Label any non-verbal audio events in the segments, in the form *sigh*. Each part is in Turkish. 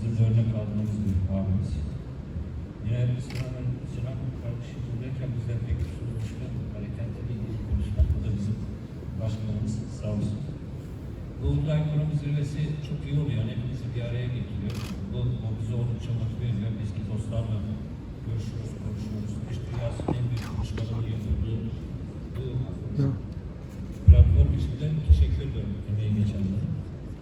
bizim örnek aldığımız bir abimiz. Yine Sinan'ın, Sinan kardeşim buradayken bizden pek sorulmuşken hareketiyle ilgili konuşmak. Bu da bizim başkanımız sağ olsun. Bu Uludağ Ekonomi Zirvesi çok iyi oluyor. Yani hepimizi bir araya getiriyor. Bu, bu bizi oldukça motive ediyor. Eski dostlarla görüşüyoruz, konuşuyoruz. İş dünyasının en büyük buluşmaları yapıldığı bu platform için de teşekkür ediyorum emeği geçenlere.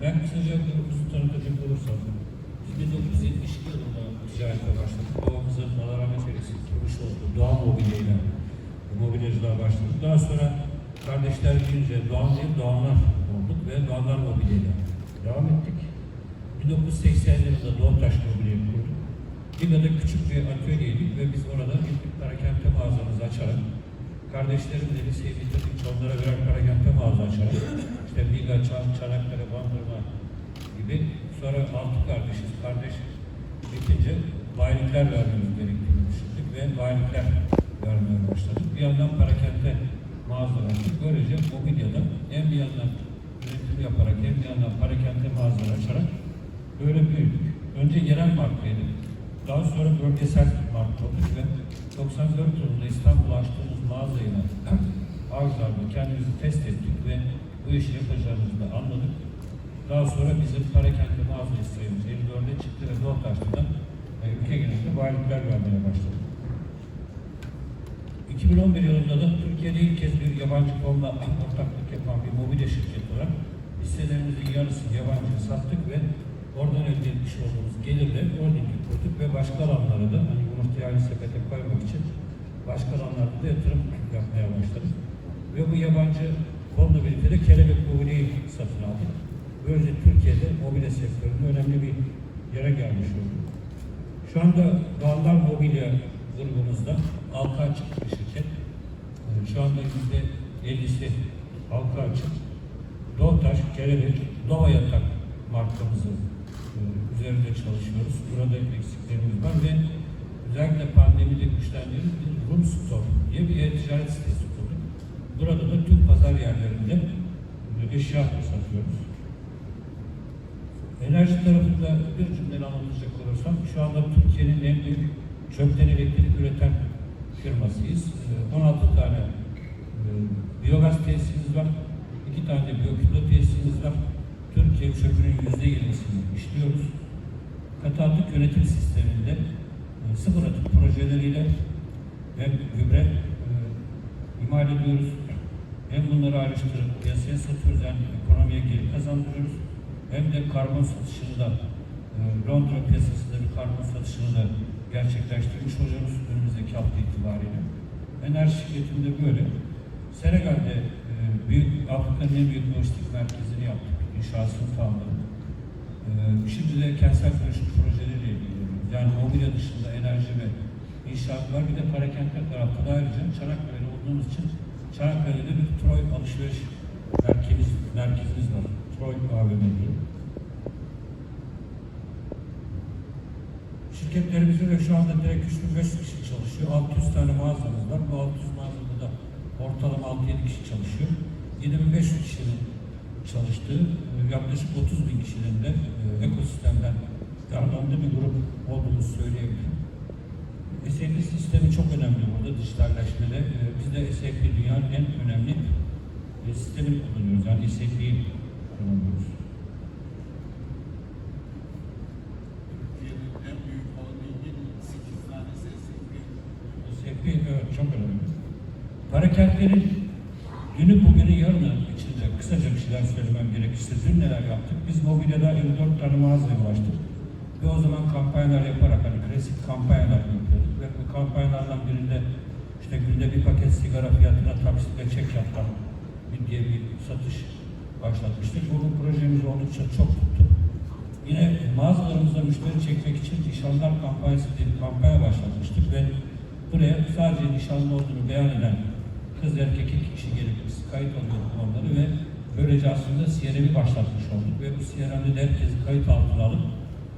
Ben kısaca grubumuzu tanıtacak olursam, kurmuş olduğu Doğan Mobilya ile mobilyacılığa başladık. Daha sonra kardeşler girince Doğan değil Doğanlar olduk ve Doğanlar Mobilya ile devam ettik. 1980 yılında Doğantaş Mobilya kurduk. Biga'da küçük bir atölyeydik ve biz orada bir parakente mağazamızı açarak kardeşlerimle liseyi bitirdik. Onlara birer parakente mağaza açarak işte Biga, Çan, Çanakkale, Bandırma gibi sonra altı kardeşiz. Kardeş bitince bayilikler vermemiz gerektiğini düşündük ve bayilikler vermeye başladık. Bir yandan parakente mağazalar açtık. Böylece mobilyada hem bir yandan üretim yaparak hem bir yandan parakente mağazalar açarak böyle büyüdük. Önce yerel markaydık. Daha sonra bölgesel marka olduk ve 94 yılında İstanbul'a açtığımız mağazayla Avcılar'da kendimizi test ettik ve bu işi yapacağımızı da anladık. Daha sonra bizim parakende mağaza isteğimiz 54'e çıktı ve Doğutaş'ta e, bayilikler vermeye başladık. 2011 yılında da Türkiye'de ilk kez bir yabancı fonla ortaklık yapan bir mobilya şirketi olarak hisselerimizin yarısını yabancıya sattık ve oradan elde etmiş olduğumuz gelirle holdingi kurduk ve başka alanlara da hani yumurtayı aynı sepete koymak için başka alanlarda da yatırım yapmaya başladık. Ve bu yabancı fonla birlikte de kelebek mobilyayı satın aldık. Böylece Türkiye'de mobilya sektöründe önemli bir yere gelmiş olduk. Şu anda Doğanlar Mobilya grubumuzda halka açık bir şirket. Ee, Şu anda yüzde 50'si halka açık. Doğutaş, Kelebek, Dova Yatak markamızı e, üzerinde çalışıyoruz. Burada eksiklerimiz var ve özellikle pandemide güçlendiğimiz bir Room Store diye bir e-ticaret sitesi kurduk. Burada da tüm pazar yerlerinde eşya satıyoruz. Enerji tarafında bir cümleyle anlatacak olursam şu anda Türkiye'nin en büyük çöpten elektrik üreten firmasıyız. Ee, 16 tane e, biyogaz tesisimiz var. 2 tane biyokütle tesisimiz var. Türkiye çöpünün yüzde 20'sini işliyoruz. Katı atık yönetim sisteminde e, sıfır atık projeleriyle hem gübre e, imal ediyoruz hem bunları ayrıştırıp piyasaya satıyoruz yani ekonomiye geri kazandırıyoruz hem de karbon satışında e, Londra piyasasında bir karbon satışını da gerçekleştirmiş olacağız önümüzdeki hafta itibariyle. Enerji şirketinde böyle. Senegal'de e, büyük Afrika'nın en büyük lojistik merkezini yaptık. İnşaatını tamamladık. E, şimdi de kentsel dönüşüm projeleriyle ilgileniyoruz. Yani mobilya dışında enerji ve inşaat var. Bir de parakentler tarafta da ayrıca Çanakkale'de olduğumuz için Çanakkale'de bir Troy alışveriş merkezimiz, merkezimiz var. AVM diye. Şirketlerimizde de şu anda direkt 3500 kişi çalışıyor. 600 tane mağazamız var. Bu 600 mağazada da ortalama 6-7 kişi çalışıyor. 7500 kişinin çalıştığı e, yaklaşık 30 bin kişinin de e, ekosistemden yararlandığı bir grup olduğumuzu söyleyebilirim. SAP sistemi çok önemli burada dijitalleşmede. E, Biz de SAP dünyanın en önemli sistemini kullanıyoruz. Yani SAP'yi kullanıyoruz. Türkiye'nin en büyük holdingin 8 tanesi SAP. SAP evet, çok önemli. Parakentlerin günü bugünü yarına içinde kısaca bir şeyler söylemem gerekirse dün neler yaptık? Biz mobilyada 54 tane mağazaya ulaştık. Ve o zaman kampanyalar yaparak hani klasik kampanyalar yapıyorduk. Ve bu kampanyalardan birinde işte günde bir paket sigara fiyatına taksitle çek yaptan diye bir satış başlatmıştık. Bu projemiz oldukça çok tuttu. Yine mağazalarımızda müşteri çekmek için nişanlar kampanyası diye bir kampanya başlatmıştık ve buraya sadece nişanlı olduğunu beyan eden kız erkek iki kişi gelip kayıt alıyorduk onları ve böylece aslında CRM'i başlatmış olduk ve bu CRM'de de herkesi kayıt altına alıp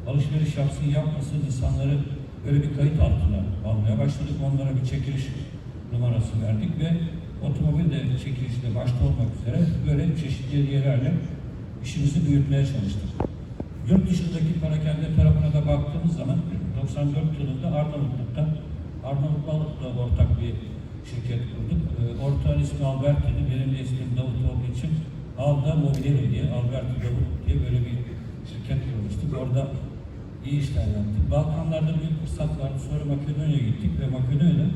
alışveriş yapsın yapmasın insanları böyle bir kayıt altına almaya başladık. Onlara bir çekiliş numarası verdik ve otomobil de çekilişte başta olmak üzere böyle çeşitli hediyelerle işimizi büyütmeye çalıştık. Yurt dışındaki parakende tarafına da baktığımız zaman 94 yılında Arnavutluk'ta Arnavutluk'la ortak bir şirket kurduk. Ee, Ortağın ismi Alberti'di, benim de ismim Davut olduğu için Alda Mobilyeri diye, Alberti Davut diye böyle bir şirket kurmuştuk. Orada iyi işler yaptık. Balkanlarda büyük fırsat vardı. Sonra Makedonya'ya gittik ve Makedonya'da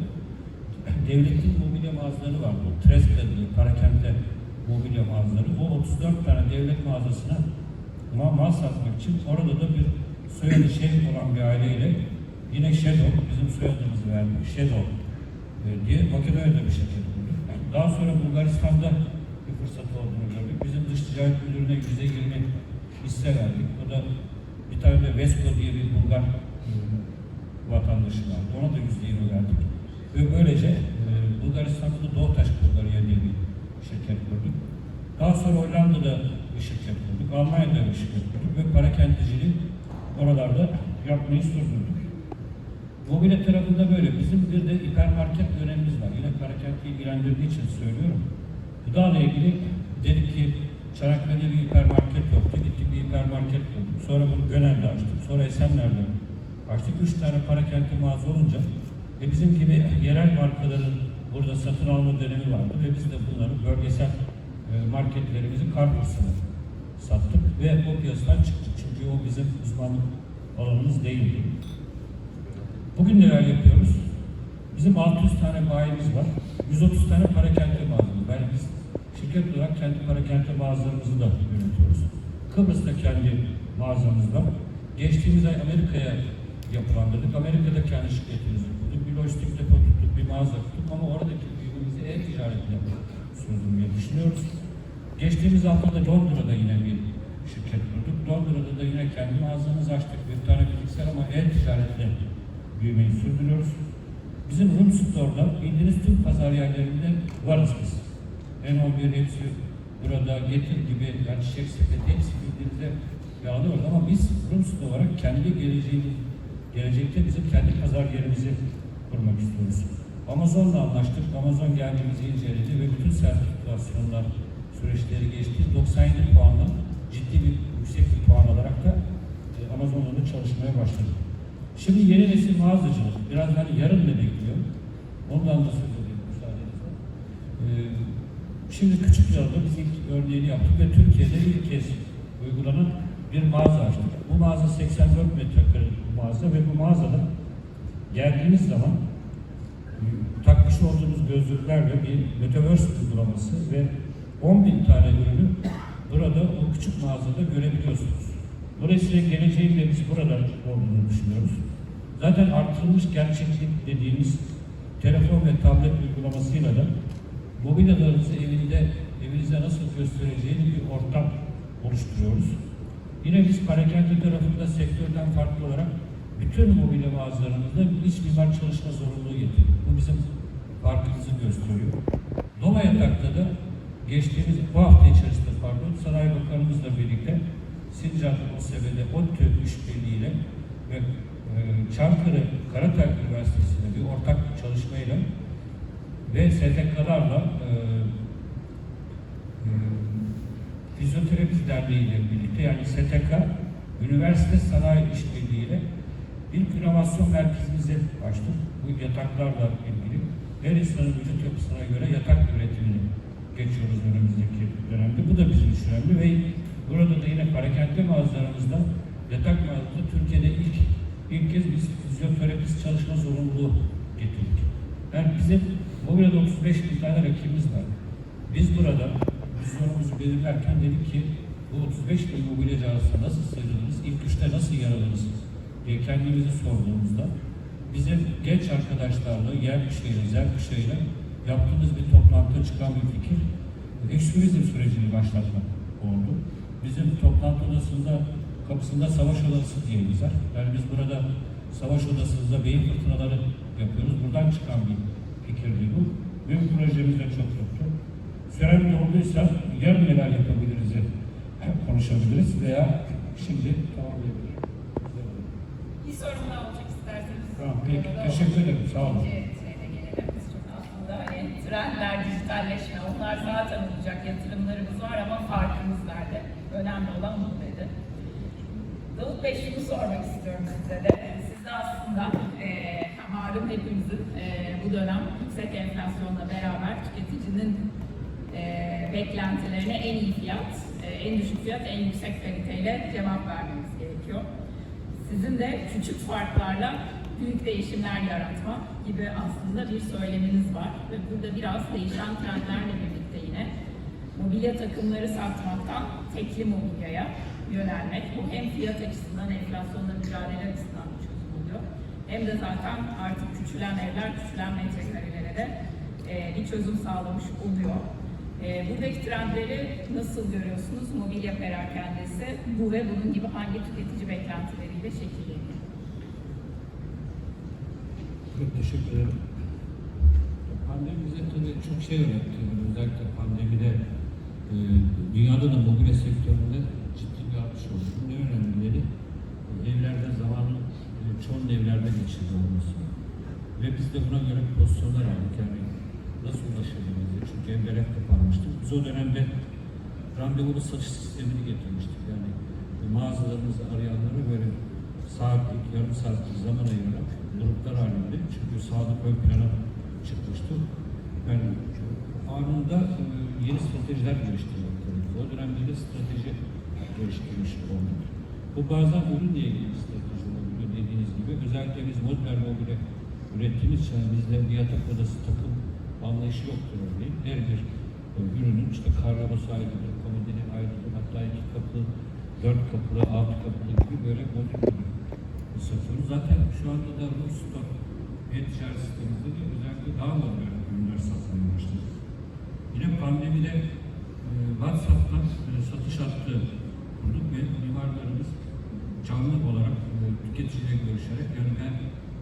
*laughs* devletin mobilya mağazaları vardı. Treska diye, Parakende mobilya mağazaları. O 34 tane devlet mağazasına ma mal satmak için orada da bir soyadı şey olan bir aileyle yine Shadow, bizim soyadımızı verdik, Shadow e, diye Makedonya'da bir şirket kurduk. Daha sonra Bulgaristan'da bir fırsat olduğunu gördük. Bizim dış ticaret müdürüne yüzde yirmi hisse verdik. O da bir tane de Vesco diye bir Bulgar e, vatandaşı vardı. Ona da yüzde yirmi verdik. Ve böylece e, Bulgaristan'da da Doğutaş Bulgarya diye bir şirket kurduk. Daha sonra Hollanda'da bir şirket kurduk. Almanya'da bir şirket kurduk ve parakendiciliği oralarda yapmayı sürdürdük. Mobilya tarafında böyle. Bizim bir de hipermarket dönemimiz var. Yine parakenti ilgilendirdiği için söylüyorum. Gıda ile ilgili dedik ki Çanakkale'de bir hipermarket yoktu. Gittik bir hipermarket kurduk. Sonra bunu Gönel'de açtık. Sonra Esenler'de açtık. Üç tane parakenti mağaza olunca ve bizim gibi yerel markaların burada satın alma dönemi vardı ve biz de bunları bölgesel e, marketlerimizi Carrefour'suna sattık ve o piyasadan çıktık. Çünkü o bizim uzmanlık alanımız değildi. Bugün neler yapıyoruz? Bizim 600 tane bayimiz var. 130 tane parakente mağazamız. Yani biz şirket olarak kendi parakente mağazalarımızı da yönetiyoruz. Kıbrıs'ta kendi mağazamız var. Geçtiğimiz ay Amerika'ya yapılandırdık. Amerika'da kendi şirketimizi kurduk. Bir lojistik depo tuttuk, bir mağaza tuttuk ama oradaki büyümemizi e-ticaretle sürdürmeyi düşünüyoruz. Geçtiğimiz hafta da Londra'da yine bir şirket kurduk. Londra'da da yine kendi mağazamızı açtık. Bir tane fiziksel ama e-ticaretle büyümeyi sürdürüyoruz. Bizim Room Store'da bildiğiniz tüm pazar yerlerinde varız biz. N11 hepsi burada getir gibi yani çiçek sepeti hepsi bildiğinizde yer alıyoruz ama biz Room Store olarak kendi geleceğimiz, gelecekte bizim kendi pazar yerimizi kurmak istiyoruz. Amazon'la anlaştık. Amazon geldiğimizi inceledi ve bütün sertifikasyonlar süreçleri geçti. 97 puanla ciddi bir yüksek bir puan alarak da e, Amazon'la çalışmaya başladık. Şimdi yeni nesil mağazacılık. Biraz hani yarın ne bekliyor? Ondan da söz edeyim müsaadenizle. Ee, şimdi küçük yılda biz ilk örneğini yaptık ve Türkiye'de ilk kez uygulanan bir mağaza açtık. Bu mağaza 84 metrekare bir mağaza ve bu mağazada geldiğimiz zaman e, takmış olduğumuz gözlüklerle bir Metaverse uygulaması ve 10 bin tane ürünü burada o küçük mağazada görebiliyorsunuz. Dolayısıyla geleceğin de biz burada olduğunu düşünüyoruz. Zaten artırılmış gerçeklik dediğimiz telefon ve tablet uygulamasıyla da mobilyalarınızı evinde, evinize nasıl göstereceğini bir ortam oluşturuyoruz. Yine biz parakende tarafında sektörden farklı olarak bütün mobilya mağazalarımızda iç mimar çalışma zorunluluğu getirdik. Bu bizim farkımızı gösteriyor. Nova Yatak'ta da geçtiğimiz bu hafta içerisinde pardon Sanayi Bakanımızla birlikte Sincan OSB'de ODTÜ işbirliğiyle ve e, Çankırı Karatay Üniversitesi'nde bir ortak çalışmayla ve STK'larla e, e, Fizyoterapi Derneği ile birlikte yani STK Üniversite Sanayi İşbirliği ile bir inovasyon merkezimizi açtık. Bu yataklarla ilgili her insanın vücut yapısına göre yatak üretimini geçiyoruz önümüzdeki dönemde. Bu da bizim için önemli ve burada da yine parakende mağazalarımızda yatak mağazasında Türkiye'de ilk ilk kez biz fizyoterapist çalışma zorunluluğu getirdik. Yani bizim mobilyada 35 bin tane rakibimiz var. Biz burada vizyonumuzu belirlerken dedik ki bu 35 bin mobilyacı arasında nasıl sıyrılırız, ilk üçte nasıl yer alırız diye kendimizi sorduğumuzda bizim genç arkadaşlarla, yer kuşağıyla, zer kuşağıyla yaptığımız bir toplantıda çıkan bir fikir ekstremism sürecini başlatmak oldu. Bizim toplantı odasında kapısında savaş odası diye yazar. Yani biz burada savaş odasında beyin fırtınaları yapıyoruz. Buradan çıkan bir fikirdi bu. Benim projemiz de çok yoktu. Süren olduysa yarın neler yapabiliriz *laughs* konuşabiliriz veya şimdi tamamlayabiliriz. Bir sorum daha olacak isterseniz. Tamam, peki. Teşekkür ederim, sağ olun. Hani trendler, dijitalleşme onlar zaten olacak. Yatırımlarımız var ama farkımız nerede? Önemli olan bu dedi. Davut Bey şunu sormak istiyorum size de. Siz de aslında eee malum hepimizin eee, bu dönem yüksek enflasyonla beraber tüketicinin eee, beklentilerine en iyi fiyat, eee, en düşük fiyat, en yüksek kaliteyle cevap vermemiz gerekiyor. Sizin de küçük farklarla büyük değişimler yaratma gibi aslında bir söyleminiz var. Ve burada biraz değişen trendlerle birlikte yine mobilya takımları satmaktan tekli mobilyaya yönelmek. Bu hem fiyat açısından, enflasyonla mücadele açısından bir çözüm oluyor. Hem de zaten artık küçülen evler, küçülen metrekarelere de e, bir çözüm sağlamış oluyor. E, buradaki trendleri nasıl görüyorsunuz? Mobilya perakendesi bu ve bunun gibi hangi tüketici beklentileriyle şekilleniyor? Çok teşekkür ederim. Pandemi bize tabii çok şey öğretti. Özellikle pandemide e, dünyada da mobilya sektöründe ciddi bir artış oldu. Bunun en önemlileri e, evlerde zamanın e, evlerde geçirdi olması. Ve biz de buna göre pozisyonlar aldık. Yani nasıl ulaşabiliriz diye. Çünkü evler hep kapanmıştı. Biz o dönemde randevulu satış sistemini getirmiştik. Yani e, mağazalarımızı arayanları böyle saatlik, yarım saatlik zaman ayırarak gruplar halinde. Çünkü sağlık ön plana çıkmıştı. Yani anında e, yeni stratejiler geliştirmek gerekiyor. O dönemde de strateji geliştirmiş olduk. Bu bazen ürünle ilgili bir strateji olabiliyor dediğiniz gibi. Özellikle biz modüler mobilya ürettiğimiz için bizde bir yatak odası takım anlayışı yoktur örneğin. Her bir e, ürünün işte karyonosu ayrıdır, komodinin ayrıdır, hatta iki kapı, dört kapılı, altı kapılı gibi böyle modül satıyoruz. Zaten şu anda da bu stok sitemizde de özellikle daha modern ürünler satmaya başladık. Yine pandemide e, WhatsApp'tan e, satış hattı kurduk ve mimarlarımız canlı olarak e, tüketiciyle görüşerek yani ben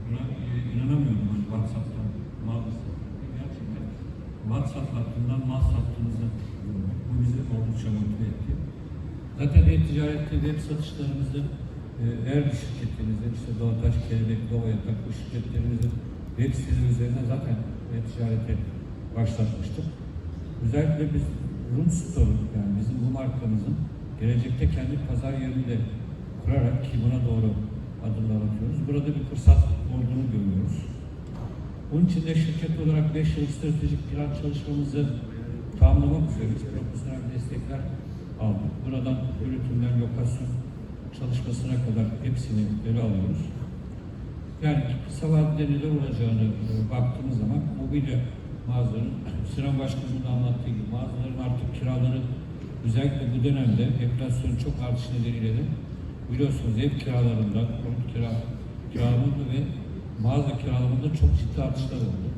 buna e, inanamıyorum hani WhatsApp'tan mal. Gerçekten WhatsApp hattından mal sattığınızı görmek. Bu bizi oldukça motive etti. Zaten e-ticarette web satışlarımızı e, eğer bir şirketinizin işte Doğataş, Kelebek, Dova Yatak bu şirketlerimizin web siteleri üzerinden zaten e-ticarete başlatmıştık. Özellikle biz Room Store yani bizim bu markamızın gelecekte kendi pazar yerini de kurarak ki buna doğru adımlar atıyoruz. Burada bir fırsat olduğunu görüyoruz. Bunun için de şirket olarak 5 yıl stratejik plan çalışmamızı tamamlamak üzere biz profesyonel destekler aldık. Buradan üretimden lokasyon çalışmasına kadar hepsini ele alıyoruz. Yani kısa vadede neler olacağını e, baktığımız zaman mobilya mağazaların, *clears throat* Sinan Başkanımın anlattığı gibi mağazaların artık kiraları özellikle bu dönemde enflasyonun çok artış nedeniyle de biliyorsunuz ev kiralarında, konut kira, kiralarında ve mağaza kiralarında çok ciddi artışlar oldu.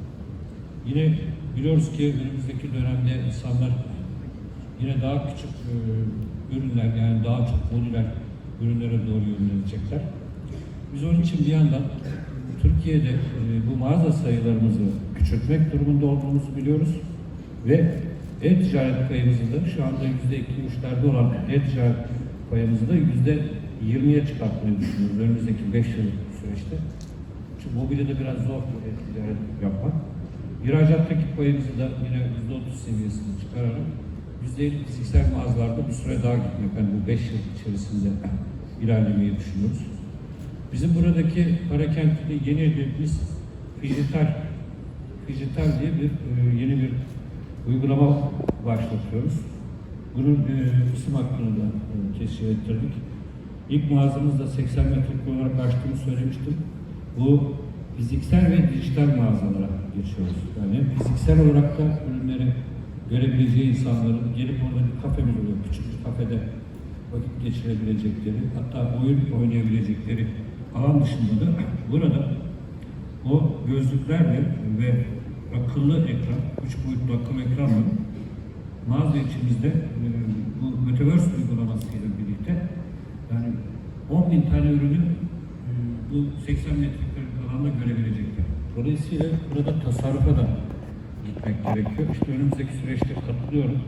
Yine biliyoruz ki önümüzdeki dönemde insanlar yine daha küçük e, ürünler yani daha çok modüler ürünlere doğru yönelecekler. Biz onun için bir yandan Türkiye'de e, bu mağaza sayılarımızı küçültmek durumunda olduğumuzu biliyoruz ve e-ticaret payımızı da şu anda yüzde iki üçlerde olan e-ticaret payımızı da yüzde yirmiye çıkartmayı düşünüyoruz önümüzdeki beş yıl süreçte. Çünkü mobilyada biraz zor e-ticaret yapmak. İhracattaki payımızı da yine yüzde otuz seviyesine çıkararak yüzde elli fiziksel mağazalarda bir süre daha gitmek, yani bu beş yıl içerisinde ilerlemeyi düşünüyoruz. Bizim buradaki Parakent'te yeni hedefimiz dijital, dijital diye bir e, yeni bir uygulama başlatıyoruz. Bunun e, isim hakkını da e, teşkil ettirdik. İlk mağazamızda 80 metrekare olarak açtığımı söylemiştim. Bu fiziksel ve dijital mağazalara geçiyoruz. Yani fiziksel olarak da ürünleri görebileceği insanların gelip orada bir kafemiz oluyor. Küçük bir kafede vakit geçirebilecekleri, hatta oyun oynayabilecekleri alan dışında da burada o gözlüklerle ve akıllı ekran, üç boyutlu akıllı ekranla mağaza içimizde e, bu Metaverse uygulamasıyla birlikte yani 10 bin tane ürünü e, bu 80 metrekare alanda görebilecekler. Dolayısıyla burada tasarrufa da gitmek gerekiyor. İşte önümüzdeki süreçte katılıyorum.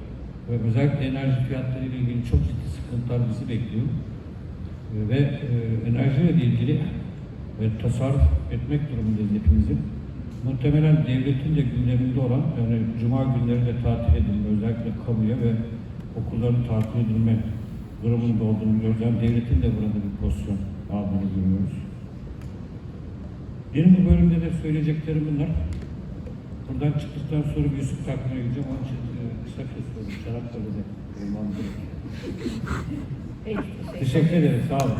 Ve özellikle enerji fiyatları ile ilgili çok ciddi sıkıntılar bizi bekliyor. E, Ve enerjiyle ilgili ve tasarruf etmek durumundayız hepimizin. Muhtemelen devletin de gündeminde olan, yani cuma günleri de tatil edilme, özellikle kamuya ve okulların tatil edilme durumunda olduğunu görüyoruz. Yani devletin de burada bir pozisyon aldığını görüyoruz. Benim bu bölümde de söyleyeceklerim bunlar. Buradan çıktıktan sonra bir Yusuf takmaya gideceğim. Onun için e, kısa kesiyorum. Çanakkale'de olmam gerekiyor. Peki, Teşekkür ederim. Sağ olun.